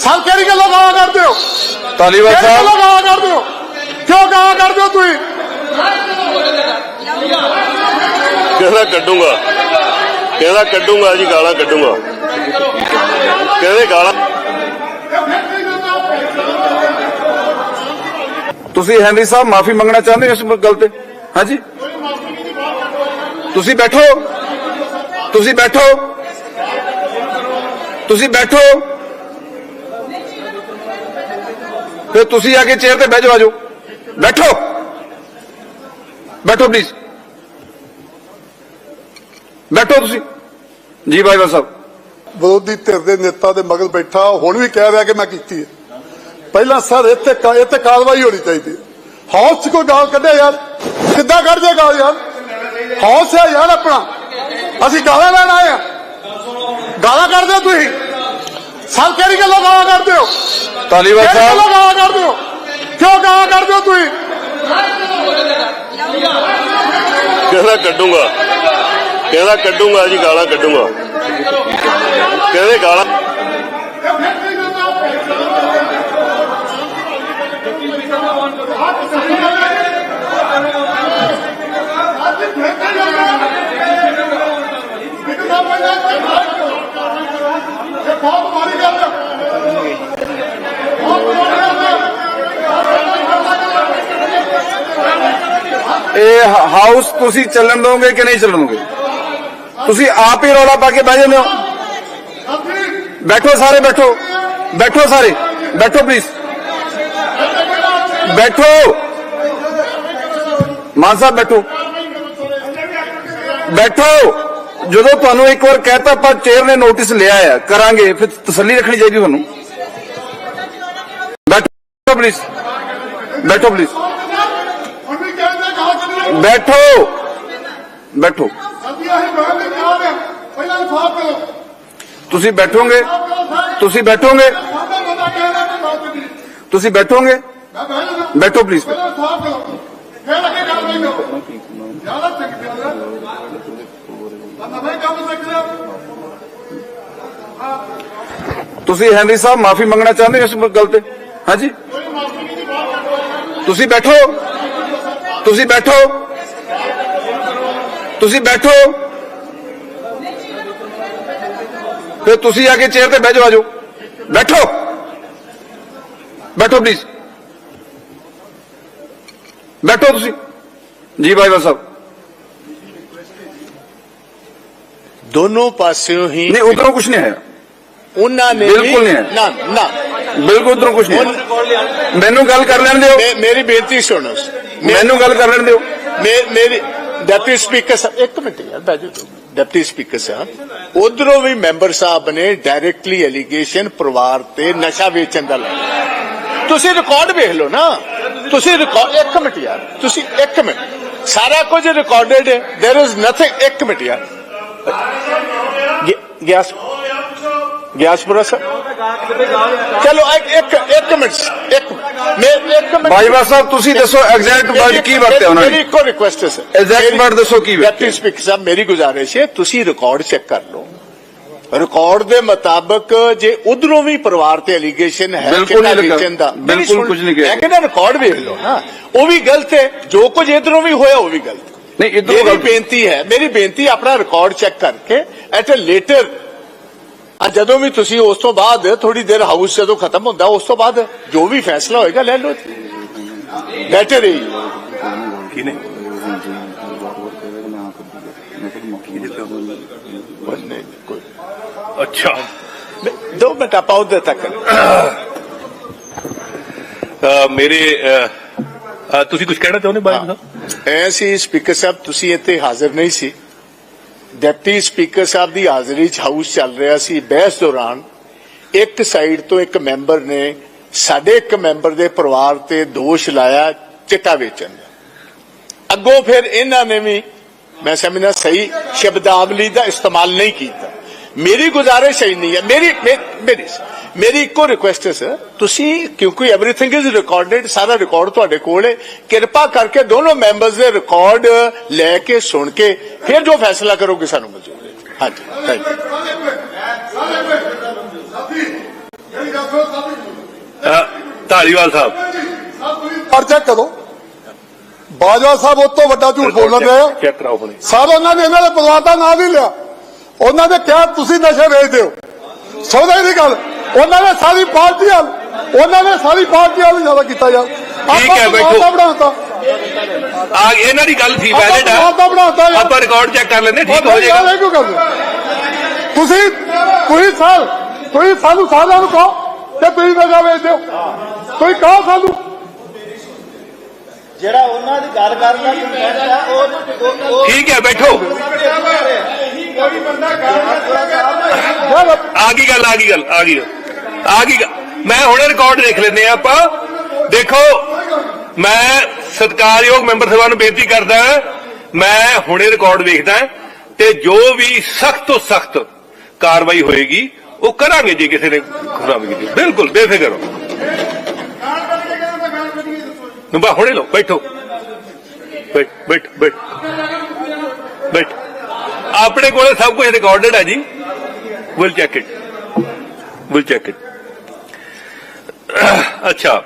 Sir ਕਿਹੜੀ ਗੱਲੋਂ ਗਾਲਾਂ ਕਰਦੇ ਹੋ? ਧਾਲੀਵਾਲ ਕਿਹੜੀ ਸਾਹਿਬ। ਗੱਲੋਂ ਗਾਲਾਂ ਕਰਦੇ ਹੋ? ਕਿਉਂ ਗਾਲਾਂ ਕਰਦੇ ਹੋ ਤੁਸੀਂ? ਕਹਿੰਦਾ ਕੱਢੂੰਗਾ। ਕਹਿੰਦਾ ਕੱਢੂੰਗਾ ਜੀ ਗਾਲਾਂ ਕੱਢੂੰਗਾ। ਕਹਿੰਦੇ ਗਾਲਾਂ ਤੁਸੀਂ ਹੈਨਰੀ ਸਾਹਿਬ ਮਾਫੀ ਮੰਗਣਾ ਚਾਹੁੰਦੇ ਹੋ ਇਸ ਗੱਲ ਤੇ? ਹਾਂਜੀ? ਤੁਸੀਂ ਬੈਠੋ। ਤੁਸੀਂ ਬੈਠੋ। ਤੁਸੀਂ ਬੈਠੋ। ਫਿਰ ਤੁਸੀਂ ਆ ਕੇ ਚੇਅਰ ਤੇ ਬਹਿ ਜਾਓ ਆਜੋ ਬੈਠੋ। ਬੈਠੋ ਪਲੀਜ਼ ਬੈਠੋ ਤੁਸੀਂ। ਜੀ, ਭਾਈ ਸਾਹਿਬ। ਵਿਰੋਧੀ ਧਿਰ ਦੇ ਨੇਤਾ ਦੇ ਮਗਰ ਬੈਠਾ, ਹੁਣ ਵੀ ਕਹਿ ਰਿਹਾ ਕਿ ਮੈਂ ਕੀਤੀ ਹੈ। ਪਹਿਲਾਂ ਸਰ, ਇੱਥੇ ਇੱਥੇ ਕਾਰਵਾਈ ਹੋਣੀ ਚਾਹੀਦੀ ਹੌਸ ਹਾਊਸ 'ਚ ਕੋਈ ਗਾਲ ਕੱਢਿਆ ਯਾਰ? ਕਿੱਦਾਂ ਕੱਢ ਦੇ ਗਾਲ ਯਾਰ? ਹੌਸ ਹੈ ਯਾਰ ਆਪਣਾ। ਅਸੀਂ ਗਾਲਾਂ ਲੈਣ ਆਏ ਆ। ਗਾਲਾਂ ਕੱਢਦੇ ਹੋ ਤੁਸੀਂ? ਸਰ ਕਿਹੜੀ ਗੱਲੋਂ ਗਾਲਾਂ ਕੱਢਦੇ ਹੋ? ਧਾਲੀਵਾਲ ਕਿਹੜੀ ਸਾਹਿਬ। ਗੱਲੋਂ ਗਾਲਾਂ ਕੱਢਦੇ ਹੋ? ਕਿਉਂ ਗਾਲਾਂ ਕੱਢਦੇ ਹੋ ਤੁਸੀਂ? ਕਹਿੰਦਾ ਕੱਢੂੰਗਾ? ਕਹਿੰਦਾ ਕੱਢੂੰਗਾ ਜੀ ਗਾਲਾਂ ਕੱਢੂੰਗਾ? ਕਹਿੰਦੇ ਗਾਲਾਂ? ਇਹ ਹਾਊਸ ਤੁਸੀਂ ਚੱਲਣ ਦੋਗੇ ਕਿ ਨਹੀਂ ਚੱਲਣ ਦੋਗੇ ਤੁਸੀਂ ਆਪ ਹੀ ਰੌਲਾ ਪਾ ਕੇ ਬਹਿ ਜਾਂਦੇ ਹੋ। ਬੈਠੋ ਸਾਰੇ, ਬੈਠੋ। ਬੈਠੋ ਸਾਰੇ। ਬੈਠੋ ਪਲੀਜ਼ ਬੈਠੋ। ਮਾਨ ਸਾਹਿਬ, ਬੈਠੋ। ਬੈਠੋ। ਜਦੋਂ ਤੁਹਾਨੂੰ ਇੱਕ ਵਾਰ ਕਹਿਤਾ, ਆਪਾਂ ਚੇਅਰ ਨੇ ਨੋਟਿਸ ਲਿਆ ਆ। ਕਰਾਂਗੇ। ਫਿਰ ਤਸੱਲੀ ਰੱਖਣੀ ਚਾਹੀਦੀ ਤੁਹਾਨੂੰ। ਬੈਠੋ ਪਲੀਜ਼ ਬੈਠੋ ਪਲੀਜ਼ ਹੁਣ ਵੀ ਕਹਿੰਦੇ ਗਾਲ ਕੱਢਣਾ ਬੈਠੋ ਬੈਠੋ ਅਸੀਂ ਅਸੀਂ ਬਾਹਰ ਦੇ ਕਾਲ ਹੈ ਪਹਿਲਾਂ ਇਨਸਾਫ ਕਰੋ ਤੁਸੀਂ ਬੈਠੋਗੇ ਤੁਸੀਂ ਬੈਠੋਗੇ ਸਾਡਾ ਬੰਦਾ ਕਹਿੰਦਾ ਕਿ ਬਾਤ ਨਹੀਂ ਤੁਸੀਂ ਬੈਠੋਗੇ ਮੈਂ ਬਹਿ ਜਾਣਾ ਬੈਠੋ ਪਲੀਜ਼ ਪਹਿਲਾਂ ਇਨਸਾਫ ਕਰੋ ਫਿਰ ਅੱਗੇ ਗੱਲ ਨਹੀਂ ਕਰੋ ਜ਼ਿਆਦਾ ਚੱਕ ਦਿਆ ਨਾ ਮੈਂ ਕੰਮ ਸਿੱਖ ਲਿਆ ਤੁਸੀਂ ਹੈਨਰੀ ਸਾਹਿਬ ਮਾਫੀ ਮੰਗਣਾ ਚਾਹੁੰਦੇ ਹੋ ਇਸ ਗੱਲ ਤੇ ਹਾਂਜੀ ਤੁਸੀਂ ਬੈਠੋ ਤੁਸੀਂ ਬੈਠੋ। ਤੁਸੀਂ ਬੈਠੋ। ਫਿਰ ਤੁਸੀਂ ਆ ਕੇ ਚੇਅਰ ਤੇ ਬਹਿ ਜਾਓ ਆਜੋ ਬੈਠੋ। ਬੈਠੋ ਪਲੀਜ਼ ਬੈਠੋ ਤੁਸੀਂ। ਜੀ ਭਾਈ ਸਾਹਿਬ। ਦੋਨੋਂ ਪਾਸਿਓਂ ਹੀ ਨਹੀਂ ਉਧਰੋਂ ਕੁਝ ਨਹੀਂ ਆਇਆ। ਉਹਨਾਂ ਨੇ ਬਿਲਕੁਲ ਵੀ ਨਹੀਂ ਹੈ। ਨਾ ਨਾ ਬਿਲਕੁਲ ਉਧਰੋਂ ਕੁਝ ਨਹੀਂ ਆਇਆ। ਮੈਨੂੰ ਗੱਲ ਕਰ ਲੈਣ ਦਿਓ ਮੇ- ਮੇਰੀ ਬੇਨਤੀ ਸੁਣੋ ਮੈਨੂੰ ਗੱਲ ਕਰ ਲੈਣ ਦਿਓ ਮੇ- ਮੇਰੀ ਡਿਪਟੀ ਸਪੀਕਰ ਸਾਹਿਬ ਇੱਕ ਮਿੰਟ ਯਾਰ ਬੈਜੋ ਤੂੰ ਡਿਪਟੀ ਸਪੀਕਰ ਸਾਹਿਬ ਉਧਰੋਂ ਵੀ ਮੈਂਬਰ ਸਾਹਿਬ ਨੇ ਡਾਇਰੈਕਟਲੀ ਐਲੀਗੇਸ਼ਨ ਪਰਿਵਾਰ ਤੇ ਨਸ਼ਾ ਵੇਚਣ ਦਾ ਲਾਇਆ ਤੁਸੀਂ ਰਿਕਾਰਡ ਵੇਖ ਲਓ ਨਾ ਤੁਸੀਂ ਰਿਕਾਰਡ ਇੱਕ ਮਿੰਟ ਯਾਰ ਤੁਸੀਂ ਇੱਕ ਮਿੰਟ ਸਾਰਾ ਕੁਝ ਰਿਕਾਰਡਡ ਹੈ देयर इज ਨਥਿੰਗ ਇੱਕ ਮਿੰਟ ਯਾਰ ਗਿ- ਗਿਆਸ ਗਿਆਸਪੁਰਾ ਸਾਹਿਬ ਚਲੋ ਇੱਕ ਇੱਕ ਇੱਕ ਮਿੰਟ ਇੱਕ ਮੈਂ ਇੱਕ ਮਿੰਟ ਬਾਈਵਾ ਸਾਹਿਬ ਤੁਸੀਂ ਦੱਸੋ ਐਗਜ਼ੈਕਟ ਵਰਡ ਕੀ ਵਰਤਿਆ ਉਹਨਾਂ ਮੇਰੀ ਨੇ ਇੱਕੋ ਰਿਕੁਐਸਟ ਹੈ ਸਰ Exact word ਦੱਸੋ ਕੀ ਵਰਤਿਆ। ਡਿਪਟੀ ਸਪੀਕਰ ਸਾਹਿਬ ਮੇਰੀ ਗੁਜ਼ਾਰਿਸ਼ ਹੈ ਤੁਸੀਂ ਰਿਕਾਰਡ ਚੈੱਕ ਕਰ ਲਓ ਰਿਕਾਰਡ ਦੇ ਮੁਤਾਬਕ ਜੇ ਉਧਰੋਂ ਵੀ ਪਰਿਵਾਰ ਤੇ ਐਲੀਗੇਸ਼ਨ ਹੈ ਬਿਲਕੁਲ ਨਹੀਂ ਕਿਹੜਾ ਲੱਗਾ। ਵੇਚਣ ਦਾ ਬਿਲਕੁਲ ਮੇਰੀ ਸੁਣ- ਕੁਝ ਨਹੀਂ ਕਿਹਾ। ਮੈਂ ਕਹਿੰਦਾ ਰਿਕਾਰਡ ਵੇਖ ਲਓ ਨਾ ਉਹ ਵੀ ਗਲਤ ਹੈ ਜੋ ਕੁਝ ਇਧਰੋਂ ਵੀ ਹੋਇਆ ਉਹ ਵੀ ਗਲਤ ਹੈ। ਨਹੀਂ ਇਧਰੋਂ ਮੇਰੀ ਗੱਲ ਬੇਨਤੀ ਹੈ ਮੇਰੀ ਬੇਨਤੀ ਆਪਣਾ ਰਿਕਾਰਡ ਚੈੱਕ ਕਰਕੇ ਐਟ ਅ ਲੇਟਰ ਆ ਜਦੋਂ ਵੀ ਤੁਸੀਂ ਉਸ ਤੋਂ ਬਾਅਦ ਥੋੜੀ ਦੇਰ ਹਾਊਸ ਜਦੋਂ ਖਤਮ ਹੁੰਦਾ ਉਸ ਤੋਂ ਬਾਅਦ ਜੋ ਵੀ ਫੈਸਲਾ ਹੋਏਗਾ ਲੈ ਲਓ ਬੈਟਰ ਹੀ ਕਿਨੇ ਨਹੀਂ ਕੋਈ। ਅੱਛਾ। ਦੋ ਮਿੰਟ ਆਪਾਂ ਉਧਰ ਤੱਕ। ਮੇਰੇ ਤੁਸੀਂ ਕੁਝ ਕਹਿਣਾ ਚਾਹੁੰਦੇ ਬਾਈ ਸਾਹਿਬ? ਐ ਸੀ ਸਪੀਕਰ ਸਾਹਿਬ ਤੁਸੀਂ ਇੱਥੇ ਹਾਜ਼ਰ ਨਹੀਂ ਸੀ। ਡਿਪਟੀ ਸਪੀਕਰ ਸਾਹਿਬ ਦੀ ਹਾਜ਼ਰੀ 'ਚ ਹਾਊਸ ਚੱਲ ਰਿਹਾ ਸੀ ਬਹਿਸ ਦੌਰਾਨ, ਇੱਕ ਸਾਈਡ ਤੋਂ ਇੱਕ ਮੈਂਬਰ ਨੇ ਸਾਡੇ ਇੱਕ ਮੈਂਬਰ ਦੇ ਪਰਿਵਾਰ ਤੇ ਦੋਸ਼ ਲਾਇਆ, ਚਿੱਟਾ ਵੇਚਣ ਦਾ। ਅੱਗੋਂ ਫਿਰ ਇਹਨਾਂ ਨੇ ਵੀ, ਮੈਂ ਸਮਝਣਾ ਸਹੀ, ਸ਼ਬਦਾਵਲੀ ਦਾ ਇਸਤੇਮਾਲ ਨਹੀਂ ਕੀਤਾ। ਮੇਰੀ ਗੁਜ਼ਾਰਿਸ਼ ਹੈ ਨਹੀਂ ਹੈ ਮੇਰੀ ਮੇ- ਮੇਰੀ ਮੇਰੀ ਇੱਕੋ ਰਿਕੁਐਸਟ ਹੈ ਸਰ ਤੁਸੀਂ ਕਿਉਂਕਿ ਐਵਰੀਥਿੰਗ ਇਜ਼ ਰਿਕਾਰਡਡ ਸਾਰਾ ਰਿਕਾਰਡ ਤੁਹਾਡੇ ਕੋਲ ਹੈ ਕਿਰਪਾ ਕਰਕੇ ਦੋਨੋਂ ਮੈਂਬਰਸ ਦੇ ਰਿਕਾਰਡ ਲੈ ਕੇ ਸੁਣ ਕੇ ਫਿਰ ਜੋ ਫੈਸਲਾ ਕਰੋਗੇ ਸਾਨੂੰ ਮਨਜ਼ੂਰ ਹੈ ਹਾਂਜੀ ਥੈਂਕ ਯੂ ਸਾਰੇ ਵੇ ਸਾਰੇ ਵੇ ਸਾਥੀ ਜਿਹੜੀ ਗੱਲ ਅ, ਧਾਲੀਵਾਲ ਸਾਹਿਬ ਪਰਚਾ ਕਦੋਂ ਬਾਜਵਾ ਸਾਹਿਬ ਉਹ ਤੋਂ ਵੱਡਾ ਝੂਠ ਬੋਲਣ ਰਹੇ ਆ ਚੈੱਕ ਕਰਾਓ ਹੁਣੇ ਸਭ ਉਹਨਾਂ ਨੇ ਇਹਨਾਂ ਦੇ ਪਰਿਵਾਰ ਦਾ ਨਾਮ ਨਹੀਂ ਲਿਆ ਉਹਨਾਂ ਨੇ ਕਿਹਾ ਤੁਸੀਂ ਨਸ਼ੇ ਵੇਚਦੇ ਹੋ? ਸੌਦਾ ਹੀ ਨਹੀਂ ਗੱਲ। ਉਹਨਾਂ ਨੇ ਸਾਰੀ ਪਾਰਟੀ ਹਾਲ ਉਹਨਾਂ ਨੇ ਸਾਰੀ ਪਾਰਟੀ ਹਾਲ ਜ਼ਿਆਦਾ ਕੀਤਾ ਯਾਰ। ਠੀਕ ਹੈ, ਬੈਠੋ। ਬਣਾਤਾ। ਆ ਇਹਨਾਂ ਦੀ ਗੱਲ ਸੀ ਵੈਲਿਡ ਦਾ ਯਾਰ। ਆਪਾਂ ਰਿਕਾਰਡ ਚੈੱਕ ਕਰ ਲੈਂਦੇ ਠੀਕ ਹੋ ਜਾਏਗਾ। ਤੁਸੀਂ ਤੁਸੀਂ ਸਰ ਤੁਸੀਂ ਸਾਨੂੰ ਸਾਰਿਆਂ ਨੂੰ ਕਹੋ ਤੇ ਤੁਸੀਂ ਨਸ਼ਾ ਵੇਚਦੇ ਹੋ। ਤੁਸੀਂ ਕਹੋ ਸਾਨੂੰ। ਜਿਹੜਾ ਉਹਨਾਂ ਦੀ ਗੱਲ ਕਰਦਾ ਕੰਟੈਂਟ ਹੈ ਉਹ ਉਹ- ਉਹ ਠੀਕ ਆ ਗਈ ਗੱਲ, ਆ ਗਈ ਗੱਲ, ਆ ਗਈ ਗੱਲ, ਆ ਗਈ ਗੱਲ। ਮੈਂ ਹੁਣੇ ਰਿਕਾਰਡ ਦੇਖ ਲੈਂਦੇ ਆ ਆਪਾਂ। ਦੇਖੋ, ਮੈਂ ਸਤਿਕਾਰਯੋਗ ਮੈਂਬਰ ਸਭਾ ਨੂੰ ਬੇਨਤੀ ਕਰਦਾ ਮੈਂ ਹੁਣੇ ਰਿਕਾਰਡ ਵੇਖਦਾ ਤੇ ਜੋ ਵੀ ਸਖਤ ਤੋਂ ਸਖਤ ਕਾਰਵਾਈ ਹੋਏਗੀ, ਉਹ ਕਰਾਂਗੇ ਜੇ ਕਿਸੇ ਨੇ ਖਰਾਬੀ ਕੀਤੀ। ਬਿਲਕੁਲ, ਬੇਫਿਕਰ ਹੋ ਨੂੰ ਬਾ ਹੁਣੇ ਲੋ ਬੈਠੋ। ਬੈਠ ਬੈਠ ਬੈਠ। ਬੈਠ। ਆਪਣੇ ਕੋਲੇ ਸਭ ਕੁਝ ਰਿਕਾਰਡਡ ਹੈ ਜੀ। Will check it will check it ਅੱਛਾ।